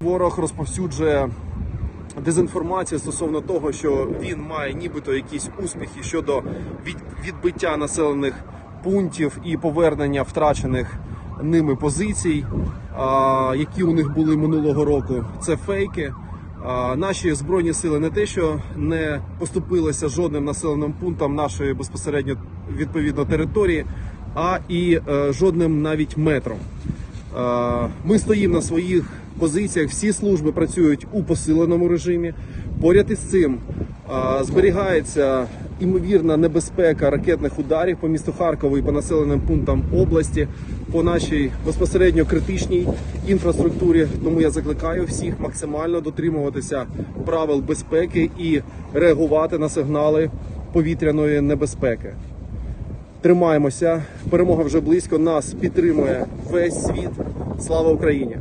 Ворог розповсюджує дезінформацію стосовно того, що він має нібито якісь успіхи щодо відбиття населених пунктів і повернення втрачених ними позицій, які у них були минулого року. Це фейки. Наші збройні сили не те, що не поступилися жодним населеним пунктам нашої безпосередньо відповідно території, а і е, жодним навіть метром. Ми стоїмо на своїх позиціях. Всі служби працюють у посиленому режимі. Поряд із цим зберігається імовірна небезпека ракетних ударів по місту Харкову і по населеним пунктам області, по нашій безпосередньо критичній інфраструктурі. Тому я закликаю всіх максимально дотримуватися правил безпеки і реагувати на сигнали повітряної небезпеки. Тримаємося, перемога вже близько. Нас підтримує весь світ. Слава Україні!